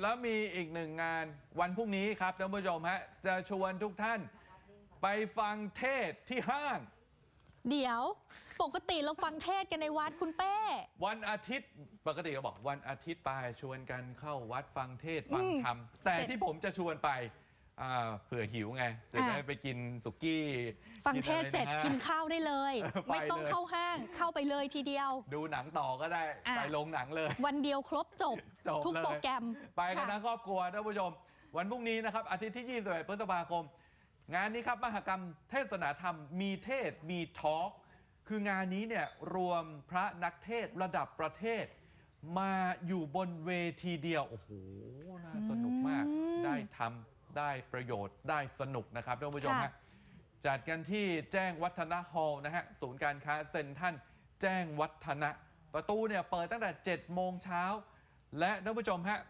แล้วมีอีกหนึ่งงานวันพรุ่งนี้ครับท่านผู้ชมฮะจะชวนทุกท่านไปฟังเทศน์ที่ห้าง เดี๋ยว ปกติเราฟังเทศกันในวัดคุณเป้ วันอาทิตย์ปกติเราบอกวันอาทิตย์ไปชวนกันเข้าวัดฟังเทศน์ฟังธรรมแต่เสร็จที่ผมจะชวนไป อ่าเผื่อหิวไงจะได้อะไปกินสุกี้ฟังเทศเสร็จอะไะกินข้าวได้เลยไปไม่ต้องเลยเข้าห้างเข้าไปเลยทีเดียว ดูหนังต่อก็ได้อะไปโรงหนังเลย วันเดียวครบจบจบทุกเลยโปรแกรม ไปกันค่ะทั้งครอบครัวท่านผู้ชม วันพรุ่งนี้นะครับ อาทิตย์ที่ 21 พฤษภาคม งานนี้ครับ มหกรรมเทศนาธรรม มีเทศมีทอล์กคืองานนี้เนี่ยรวมพระนักเทศระดับประเทศ มาอยู่บนเวทีเดียว โอ้โหน่าสนุกมากได้ทำ ได้ประโยชน์ได้สนุกนะครับท่านผู้ชมค่ะฮะจัดกันที่แจ้งวัฒนะฮอลล์นะฮะศูนย์การค้าเซ็นทรัลแจ้งวัฒนะ ประตูเนี่ยเปิดตั้งแต่ 7 โมงเช้า และท่านผู้ชมฮะ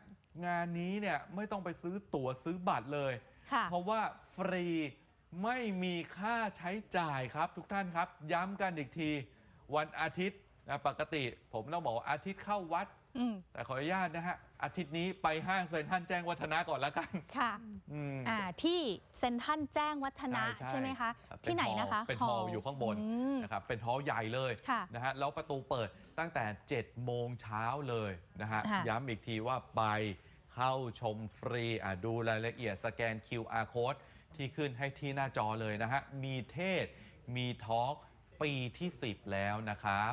งานนี้เนี่ยไม่ต้องไปซื้อตั๋วซื้อบัตรเลยค่ะเพราะว่าฟรีไม่มีค่าใช้จ่ายครับทุกท่านครับ ย้ำกันอีกที วันอาทิตย์นะปกติ ผมต้องบอกว่าอาทิตย์เข้าวัด อืม แต่ขออนุญาตนะฮะ อาทิตย์นี้ไปห้างเซ็นทรัลแจ้งวัฒนะก่อนละกันค่ะอืม อ่าที่เซนทรันแจ้งวัฒนะใช่ใช่ไหมคะเป็ที่ไหนฮอลล์นะคะเป็นฮอลล์อยู่ข้างบนอืมนะครับเป็นฮอลล์ใหญ่เลยค่ะนะฮะแล้วประตูเปิดตั้งแต่ 7 โมงเช้าเลยนะฮะค่ะ ย้ำอีกทีว่าไปเข้าชมฟรีอะดูรายละเอียดสแกน QR code ที่ขึ้นให้ที่หน้าจอเลยนะฮะ มีเทศมีทอล์กปีที่ 10 แล้วนะครับ